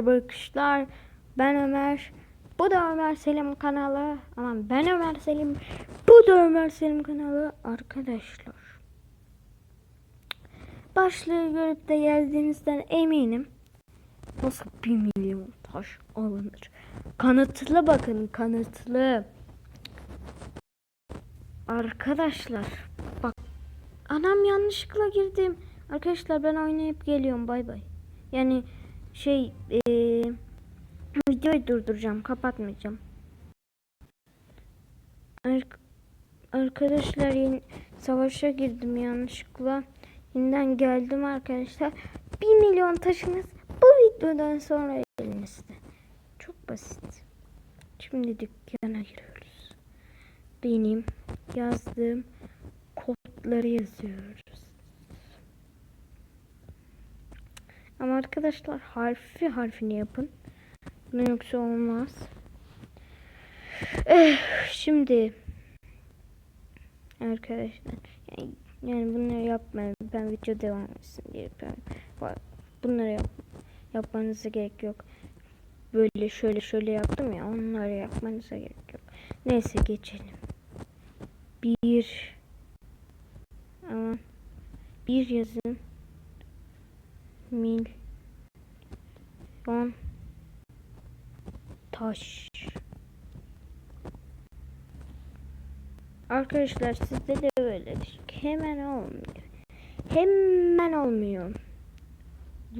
merhaba arkadaşlar. Ben Ömer. Bu da Ömer Selim kanalı. Aman ben Ömer Selim. Bu da Ömer Selim kanalı arkadaşlar. Başlığı görüp de geldiğinizden eminim. Nasıl bir milyon taş alınır? Kanıtlı bakın kanıtlı. Arkadaşlar bak anam yanlışlıkla girdim. Arkadaşlar ben oynayıp geliyorum bay bay. Yani şey eee, videoyu durduracağım kapatmayacağım. Ar- arkadaşlar yeni savaşa girdim yanlışlıkla. Yeniden geldim arkadaşlar. 1 milyon taşınız bu videodan sonra elinizde. Çok basit. Şimdi dükkana giriyoruz. Benim yazdığım kodları yazıyoruz. Ama arkadaşlar harfi harfini yapın. Ne yoksa olmaz. Eh, şimdi arkadaşlar yani, yani bunları yapmayın. Ben video devam etsin diye yapıyorum. Bunları yap, yapmanıza gerek yok. Böyle şöyle şöyle yaptım ya onları yapmanıza gerek yok. Neyse geçelim. Bir ama bir yazın milyon taş. Arkadaşlar sizde de böyledir. Hemen olmuyor. Hemen olmuyor.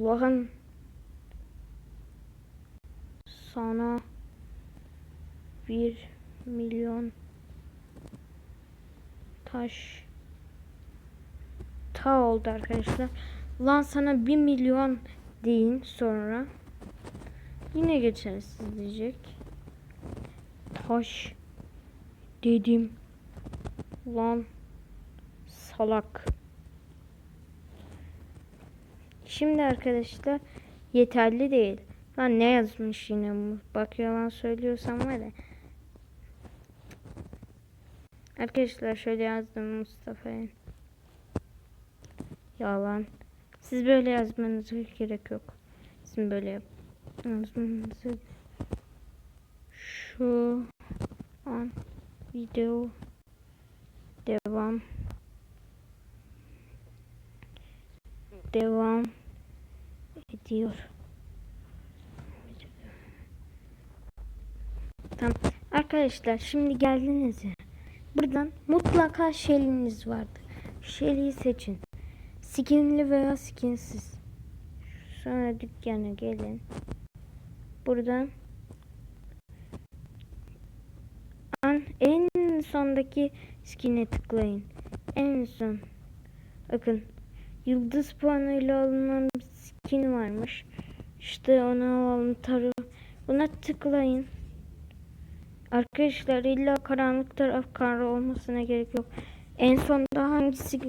Allah'ın sana bir milyon taş ta oldu arkadaşlar. Lan sana bir milyon deyin sonra. Yine geçersiz diyecek. Taş dedim. Lan salak. Şimdi arkadaşlar yeterli değil. Lan ne yazmış yine bu? Bak yalan söylüyorsam var ya. Arkadaşlar şöyle yazdım Mustafa'ya. Yalan. Siz böyle yazmanıza gerek yok. Sizin böyle yap yazmanıza şu an video devam devam ediyor. Tamam. Arkadaşlar şimdi geldiniz ya. Buradan mutlaka şeliniz vardı. Şeliyi seçin. Skinli veya skinsiz. Sonra dükkana gelin. Buradan an en sondaki skin'e tıklayın. En son. Bakın yıldız puanıyla alınan bir skin varmış. İşte onu alalım tarı. Buna tıklayın. Arkadaşlar illa karanlık taraf kara olmasına gerek yok. En sonda hangisi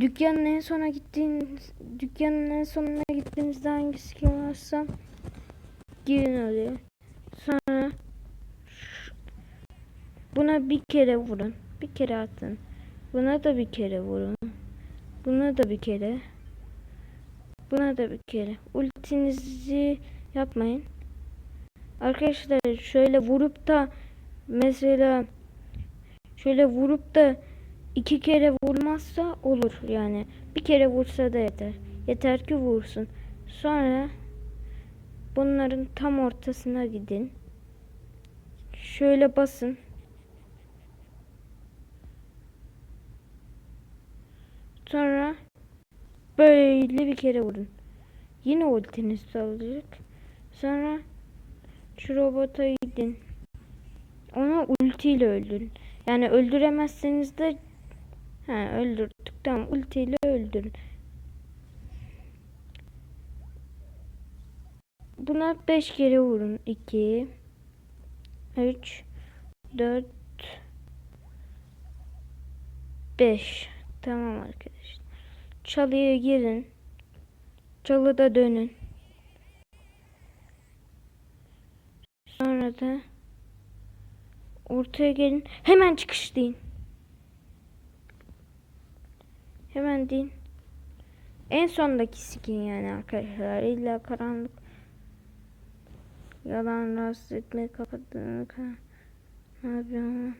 dükkanın en sona gittiğiniz dükkanın en sonuna gittiğinizde hangisi varsa girin oraya. Sonra buna bir kere vurun. Bir kere atın. Buna da bir kere vurun. Buna da bir kere. Buna da bir kere. Ultinizi yapmayın. Arkadaşlar şöyle vurup da mesela şöyle vurup da iki kere vurmazsa olur yani. Bir kere vursa da yeter. Yeter ki vursun. Sonra bunların tam ortasına gidin. Şöyle basın. Sonra böyle bir kere vurun. Yine ultiniz olacak. Sonra şu robota gidin. Onu ultiyle öldürün. Yani öldüremezseniz de ha öldürdük. Tamam ultiyle öldürün. Buna 5 kere vurun. 2 3 4 5 Tamam arkadaşlar. Çalıya girin. Çalıda dönün. Sonra da ortaya gelin. Hemen çıkış deyin. Hemen deyin. En sondaki skin yani arkadaşlar. İlla karanlık Yalan rahatsız etmeyi kapattığını ka- Ne yapıyorum?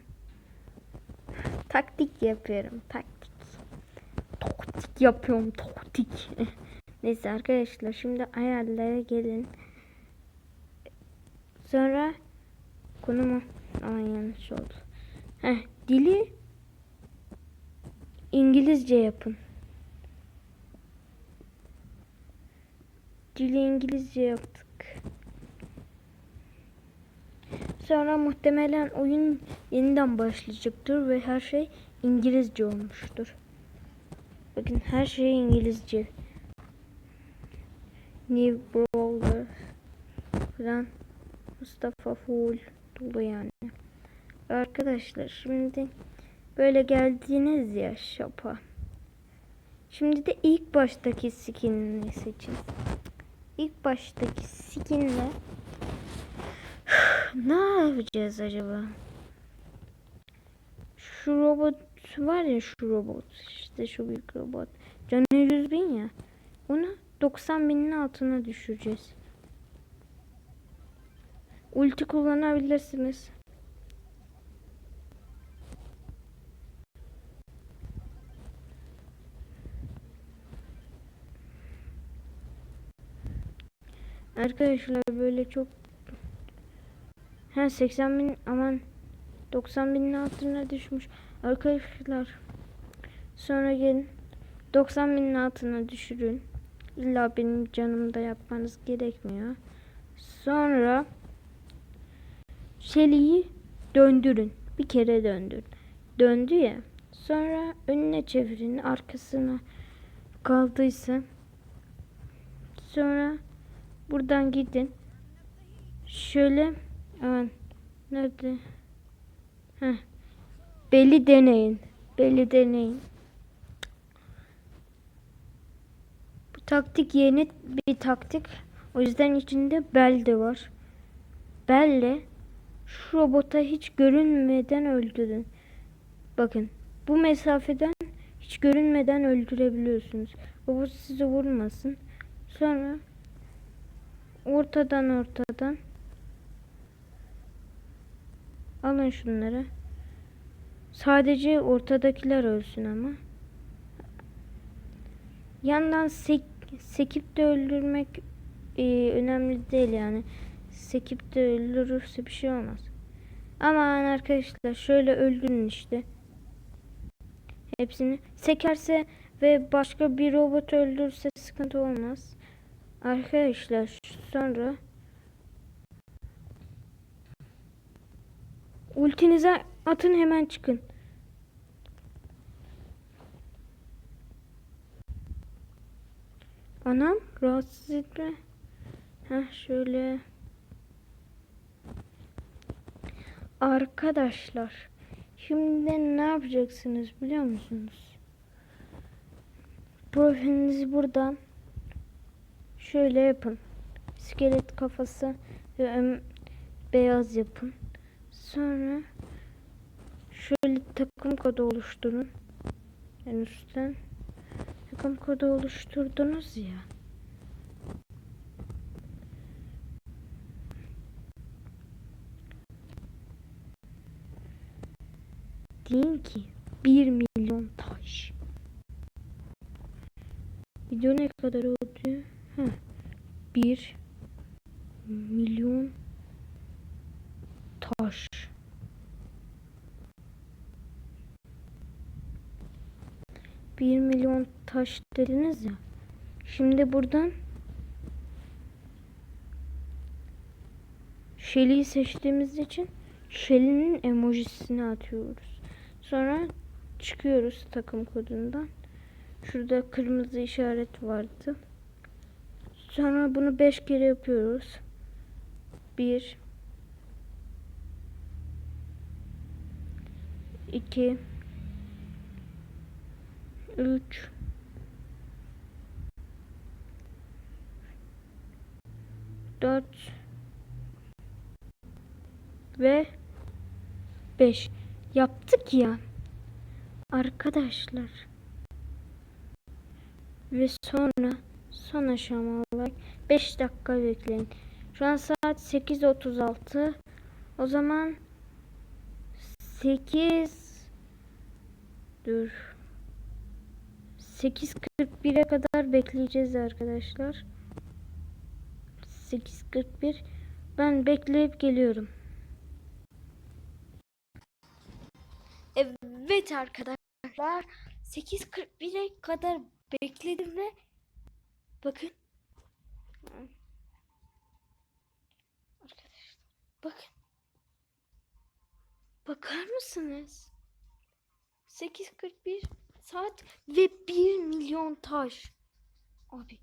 Taktik yapıyorum. Taktik. Taktik yapıyorum. Taktik. Neyse arkadaşlar şimdi ayarlara gelin. Sonra konumu aman yanlış oldu. Heh, dili İngilizce yapın. Dili İngilizce yaptık. Sonra muhtemelen oyun yeniden başlayacaktır ve her şey İngilizce olmuştur. Bakın her şey İngilizce. New Brawler falan Mustafa Full dolu yani. Arkadaşlar şimdi böyle geldiniz ya shop'a. Şimdi de ilk baştaki skinini seçin. İlk baştaki skinle ne yapacağız acaba? Şu robot var ya şu robot işte şu büyük robot. Canı 100 bin ya. Onu 90 binin altına düşüreceğiz. Ulti kullanabilirsiniz. Arkadaşlar böyle çok Ha 80 bin aman 90 binin altına düşmüş. Arkadaşlar sonra gelin 90 binin altına düşürün. İlla benim canımda yapmanız gerekmiyor. Sonra Shelly'yi döndürün. Bir kere döndürün. Döndü ya. Sonra önüne çevirin. Arkasına kaldıysa. Sonra buradan gidin. Şöyle aman nerede? Heh. Beli deneyin. Beli deneyin. Bu taktik yeni bir taktik. O yüzden içinde bel de var. Belle şu robota hiç görünmeden öldürün. Bakın bu mesafeden hiç görünmeden öldürebiliyorsunuz. Robot sizi vurmasın. Sonra ortadan ortadan alın şunları. Sadece ortadakiler ölsün ama. Yandan sek sekip de öldürmek e, önemli değil yani. Sekip de öldürürse bir şey olmaz. Aman arkadaşlar şöyle öldürün işte. Hepsini sekerse ve başka bir robot öldürürse sıkıntı olmaz. Arkadaşlar sonra ultinize atın hemen çıkın. Anam rahatsız etme. Heh şöyle. Arkadaşlar şimdi ne yapacaksınız biliyor musunuz? Profilinizi buradan şöyle yapın. İskelet kafası ve beyaz yapın. Sonra şöyle takım kodu oluşturun. En üstten takım kodu oluşturdunuz ya. Deyin ki 1 milyon taş. Video ne kadar oldu? Ha. 1 milyon taş. Bir milyon taş dediniz ya. Şimdi buradan Shelly'yi seçtiğimiz için Shelly'nin emojisini atıyoruz. Sonra çıkıyoruz takım kodundan. Şurada kırmızı işaret vardı. Sonra bunu 5 kere yapıyoruz. 1 2 3 4 ve 5 yaptık ya. Arkadaşlar. Ve sonra son aşama olarak 5 dakika bekleyin. Şu an saat 8.36. O zaman 8 dur. 8.41'e kadar bekleyeceğiz arkadaşlar. 8.41 ben bekleyip geliyorum. Evet arkadaşlar. 8.41'e kadar bekledim ve bakın. Arkadaşlar bakın mısınız? 8.41 saat ve 1 milyon taş. Abi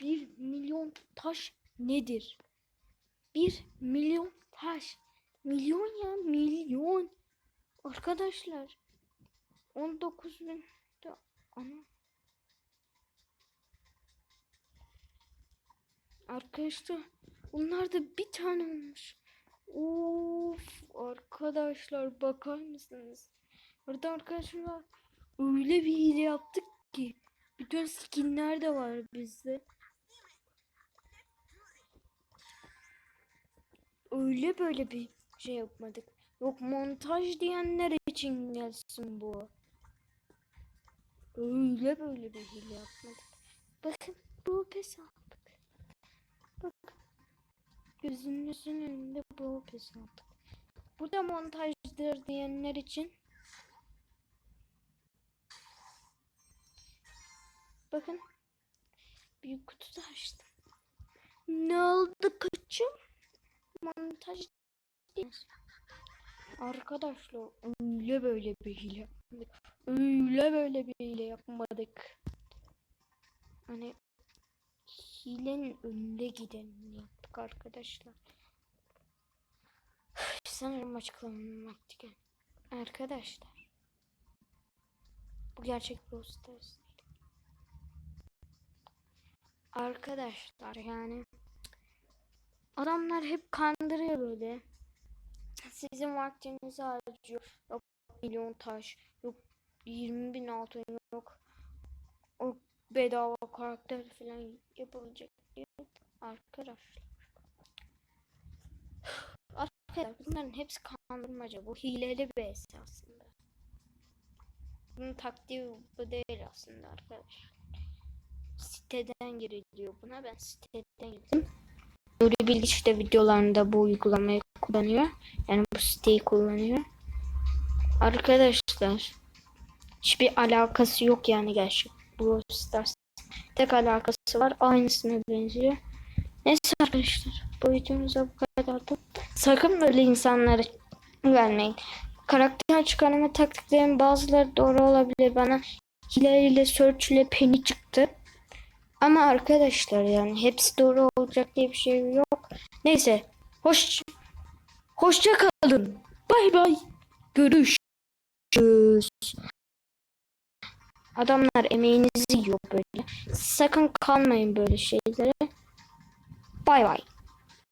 1 milyon taş nedir? 1 milyon taş. Milyon ya milyon. Arkadaşlar 19 bin de ana. Arkadaşlar bunlar da bir tane olmuş. Of arkadaşlar bakar mısınız? Burada arkadaşlar öyle bir hile yaptık ki bütün skinler de var bizde. Öyle böyle bir şey yapmadık. Yok montaj diyenler için gelsin bu. Öyle böyle bir hile yapmadık. Bakın bu pes aldık. Bak. Gözünüzün önünde bu pes aldık. Bu da montajdır diyenler için. Bakın. Bir kutu da açtım. Ne oldu kaçım? Montaj. Arkadaşlar öyle böyle bir hile. Öyle böyle bir hile yapmadık. Hani hilenin önünde gidenini yaptık arkadaşlar. Sanırım açıklamam vakti. Arkadaşlar. Bu gerçek Brawl Stars. Arkadaşlar yani adamlar hep kandırıyor böyle. Sizin vaktinizi harcıyor. Yok milyon taş. Yok 20 bin altın yok. O bedava karakter falan yapılacak. Arkadaşlar. Arkadaşlar bunların hepsi kandırmaca. Bu hileli bir aslında. Bunun taktiği bu değil aslında arkadaşlar. Siteden giriliyor buna. Ben siteden girdim. Nuri Bilgiç de videolarında bu uygulamayı kullanıyor. Yani bu siteyi kullanıyor. Arkadaşlar hiçbir alakası yok yani gerçek Brawl Stars. Tek alakası var. Aynısına benziyor. Neyse arkadaşlar bu videomuzda bu kadardı. Sakın böyle insanlara gelmeyin. Karakter çıkarma taktiklerin bazıları doğru olabilir. Bana hile ile search ile peni çıktı. Ama arkadaşlar yani hepsi doğru olacak diye bir şey yok. Neyse. Hoş Hoşça kalın. Bay bay. Görüşürüz. Adamlar emeğinizi yiyor böyle. Sakın kalmayın böyle şeylere. Bay bay.